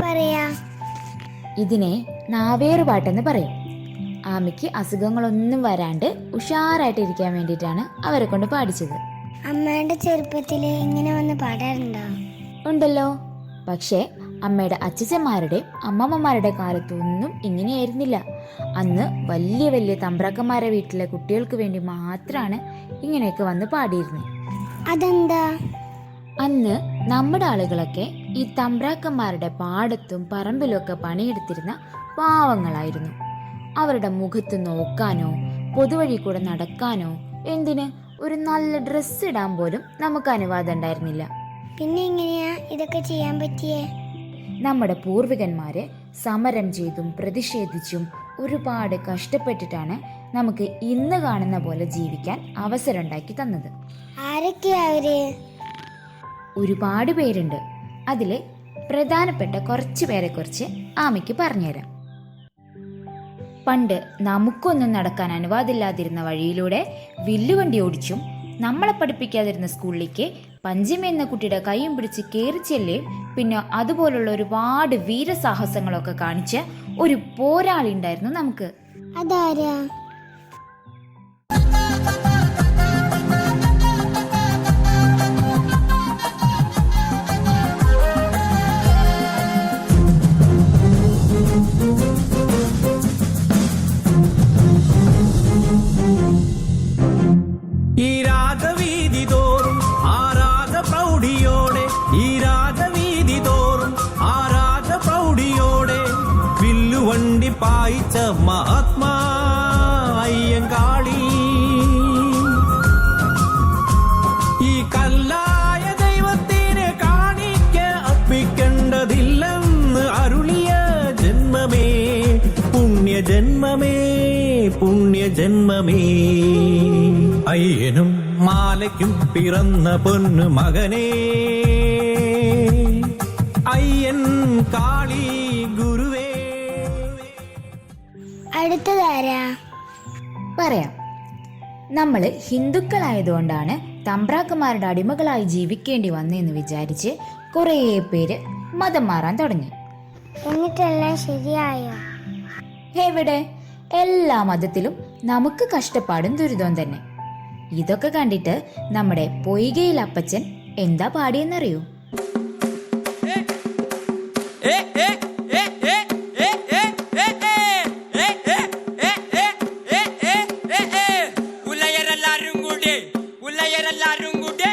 പറയാ? ഇതിനെ നാവേറു പാട്ടെന്ന് പറയും. ആമയ്ക്ക് അസുഖങ്ങളൊന്നും വരാണ്ട് ഉഷാറായിട്ട് ഇരിക്കാൻ വേണ്ടിയിട്ടാണ് അവരെ കൊണ്ട് പാടിച്ചത്. അമ്മയുടെ ചെറുപ്പത്തിൽ ഇങ്ങനെ വന്ന് പാടാറുണ്ടോ? ഉണ്ടല്ലോ. പക്ഷേ അമ്മയുടെ അച്ഛച്ചന്മാരുടെയും അമ്മമ്മമാരുടെ കാലത്തൊന്നും ഇങ്ങനെയായിരുന്നില്ല. അന്ന് വലിയ വലിയ തമ്പ്രാക്കന്മാരെ വീട്ടിലെ കുട്ടികൾക്ക് വേണ്ടി മാത്രമാണ് ഇങ്ങനെയൊക്കെ വന്ന് പാടിയിരുന്നത് അതെന്താ? അന്ന് നമ്മുടെ ആളുകളൊക്കെ ഈ തമ്പ്രാക്കന്മാരുടെ പാടത്തും പറമ്പിലൊക്കെ പണിയെടുത്തിരുന്ന പാവങ്ങളായിരുന്നു. അവരുടെ മുഖത്ത് നോക്കാനോ പൊതുവഴി കൂടെ നടക്കാനോ എന്തിന് ഒരു നല്ല ഡ്രസ്സ് ഇടാൻ പോലും നമുക്ക് അനുവാദം ഉണ്ടായിരുന്നില്ല. പിന്നെ എങ്ങനെയാ ഇതൊക്കെ ചെയ്യാൻ പറ്റിയേ? നമ്മുടെ പൂർവികന്മാര് സമരം ചെയ്തും പ്രതിഷേധിച്ചും ഒരുപാട് കഷ്ടപ്പെട്ടിട്ടാണ് നമുക്ക് ഇന്ന് കാണുന്ന പോലെ ജീവിക്കാൻ അവസരം ഉണ്ടാക്കി തന്നത്. ആരൊക്കെയാ അവർ? ഒരുപാട് പേരുണ്ട്. അതിലെ പ്രധാനപ്പെട്ട കുറച്ച് പേരെക്കുറിച്ച് ആമയ്ക്ക് പറഞ്ഞുതരാം. പണ്ട് നമുക്കൊന്നും നടക്കാൻ അനുവാദമില്ലാതിരുന്ന വഴിയിലൂടെ വില്ലുവണ്ടി ഓടിച്ചും നമ്മളെ പഠിപ്പിക്കാതിരുന്ന സ്കൂളിലേക്ക് പഞ്ചമി എന്ന കുട്ടിയുടെ കൈയും പിടിച്ച് കയറി ചെല്ലുകയും പിന്നെ അതുപോലുള്ള ഒരുപാട് വീരസാഹസങ്ങളൊക്കെ കാണിച്ച ഒരു പോരാളി ഉണ്ടായിരുന്നു നമുക്ക്. അതാരാ? പുണ്യജന്മമേ അയ്യനും മാലയ്ക്കും പിറന്ന പൊന്നു മകനേ. അയ്യൻ കാളി ഗുരുവേ. അടുത്തതാരാ? പറയാം. നമ്മൾ ഹിന്ദുക്കളായതുകൊണ്ടാണ് തമ്പ്രാക്കന്മാരുടെ അടിമകളായി ജീവിക്കേണ്ടി വന്നെന്ന് വിചാരിച്ച് കുറേ പേര് മതം മാറാൻ തുടങ്ങി. എന്നിട്ടെല്ലാം ശരിയായോ? എവിടെ? എല്ലാ മതത്തിലും നമുക്ക് കഷ്ടപ്പാടും ദുരിതവും തന്നെ. ഇതൊക്കെ കണ്ടിട്ട് നമ്മുടെ പൊയ്കയിൽ അപ്പച്ചൻ എന്താ പാടിയെന്നറിയോ? ഉലയരെല്ലാരും കൂടെ ഉലയരെല്ലാരും കൂടി.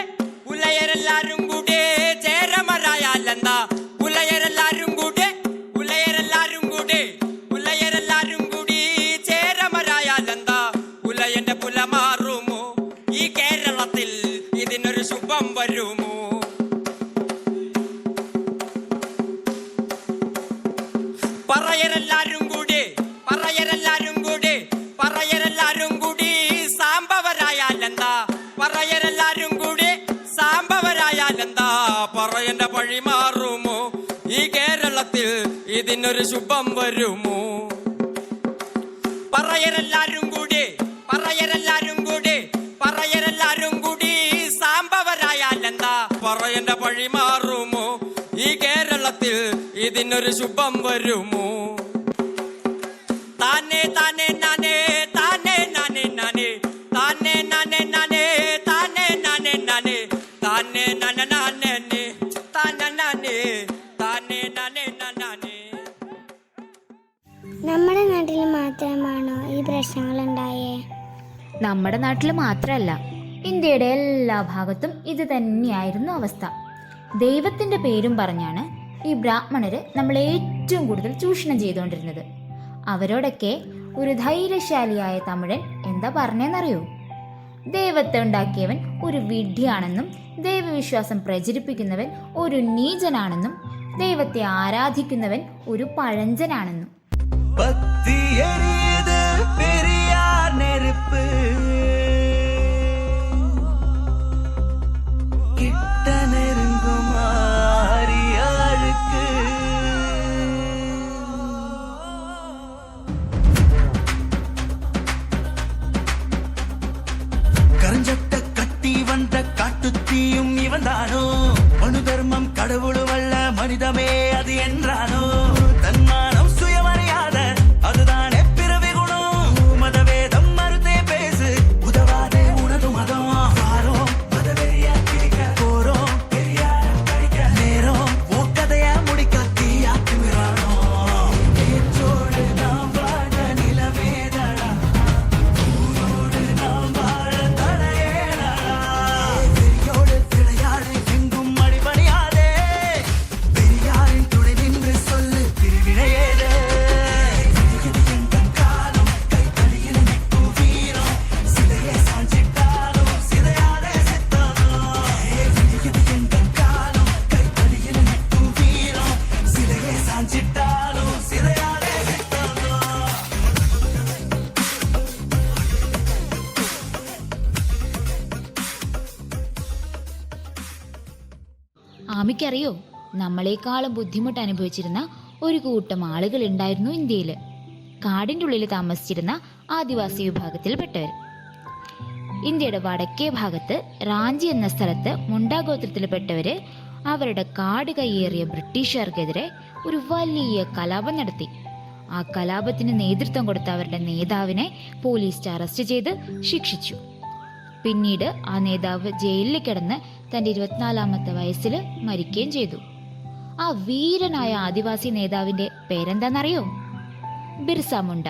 പറയരെല്ലാരും കൂടി പറയരെല്ലാരും കൂടി പറയരെല്ലാരും കൂടി സാമ്പവരായാലെന്താ പറയരെല്ലാരും കൂടി സാമ്പവരായാലെന്താ പറയന്റെ പഴി മാറുമോ? ഈ കേരളത്തിൽ ഇതിനൊരു ശുഭം വരുമോ? പറയരെല്ലാരും കൂടി പറയരെല്ലാരും കൂടി പറയരെല്ലാരും കൂടി സാമ്പവരായാലെന്താ പറയന്റെ പഴി മാറുമോ? ഈ കേരളത്തിൽ ഇതിനൊരു ശുഭം വരുമോ? താനേ താനേ നാനേ താനേ നാനേ നാനേ താനേ നാനേ നാനേ താനേ നാനേ നാനേ താനേ നന നാനേ താന നാനേ താനെ നാനെ നാനേ നമ്മുടെ നാട്ടിൽ മാത്രമാണോ ഈ പ്രശ്നങ്ങൾ ഉണ്ടായേ നമ്മുടെ നാട്ടിൽ മാത്രമല്ല ഇന്ത്യയുടെ എല്ലാ ഭാഗത്തും ഇത് തന്നെയായിരുന്നു അവസ്ഥ. ദൈവത്തിന്റെ പേരും പറഞ്ഞാണ് ഈ ബ്രാഹ്മണര് നമ്മൾ ഏറ്റവും കൂടുതൽ ചൂഷണം ചെയ്തുകൊണ്ടിരുന്നത്. അവരോടൊക്കെ ഒരു ധൈര്യശാലിയായ തമിഴൻ എന്താ പറഞ്ഞെന്നറിയോ? ദൈവത്തെ ഉണ്ടാക്കിയവൻ ഒരു വിഡ്ഢിയാണെന്നും ദൈവവിശ്വാസം പ്രചരിപ്പിക്കുന്നവൻ ഒരു നീചനാണെന്നും ദൈവത്തെ ആരാധിക്കുന്നവൻ ഒരു പഴഞ്ചനാണെന്നും. ആമിക്കറിയോ? നമ്മളെക്കാളും ബുദ്ധിമുട്ട് അനുഭവിച്ചിരുന്ന ഒരു കൂട്ടം ആളുകൾ ഉണ്ടായിരുന്നു ഇന്ത്യയിൽ കാടിന്റെ ഉള്ളിൽ താമസിച്ചിരുന്ന ആദിവാസി വിഭാഗത്തിൽപ്പെട്ടവർ ഇന്ത്യയുടെ വടക്കേ ഭാഗത്ത് റാഞ്ചി എന്ന സ്ഥലത്ത് മുണ്ടാ ഗോത്രത്തിൽപ്പെട്ടവർ അവരുടെ കാട് കയ്യേറിയ ബ്രിട്ടീഷുകാർക്കെതിരെ ഒരു വലിയ കലാപം നടത്തി. ആ കലാപത്തിന് നേതൃത്വം കൊടുത്ത അവരുടെ നേതാവിനെ പോലീസ് അറസ്റ്റ് ചെയ്ത് ശിക്ഷിച്ചു. പിന്നീട് ആ നേതാവ് ജയിലിൽ കിടന്ന് തന്റെ ഇരുപത്തിനാലാമത്തെ വയസ്സിൽ മരിക്കുകയും ചെയ്തു. ആ വീരനായ ആദിവാസി നേതാവിന്റെ പേരെന്താണെന്നറിയോ ബിർസ മുണ്ട.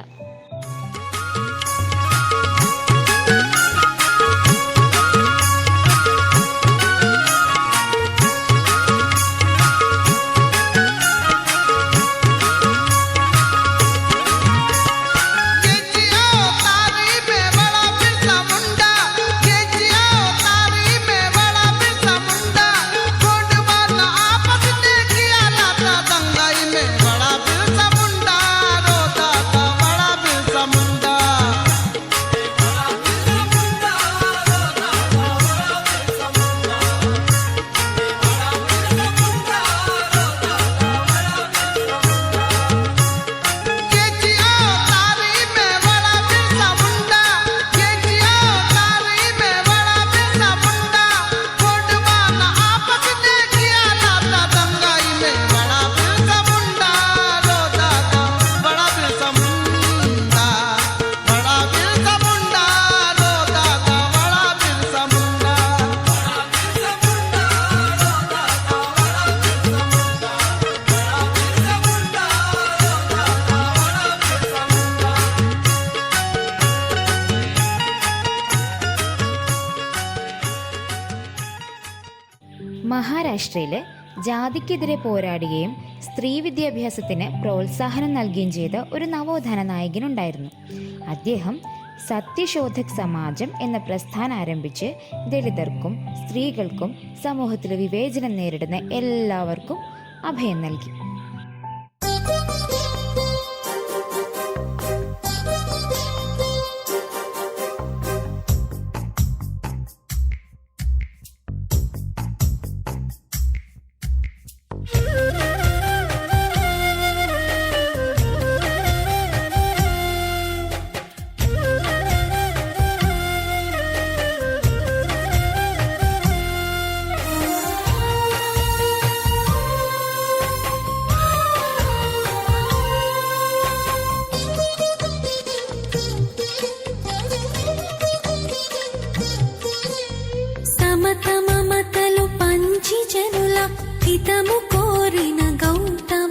മഹാരാഷ്ട്രയിൽ ജാതിക്കെതിരെ പോരാടുകയും സ്ത്രീ വിദ്യാഭ്യാസത്തിന് പ്രോത്സാഹനം നൽകുകയും ചെയ്ത ഒരു നവോത്ഥാന നായകനുണ്ടായിരുന്നു. അദ്ദേഹം സത്യശോധക് സമാജം എന്ന പ്രസ്ഥാനം ആരംഭിച്ച് ദളിതർക്കും സ്ത്രീകൾക്കും സമൂഹത്തിലെ വിവേചനം നേരിടുന്ന എല്ലാവർക്കും അഭയം നൽകി. హితము కోరిన గౌతమ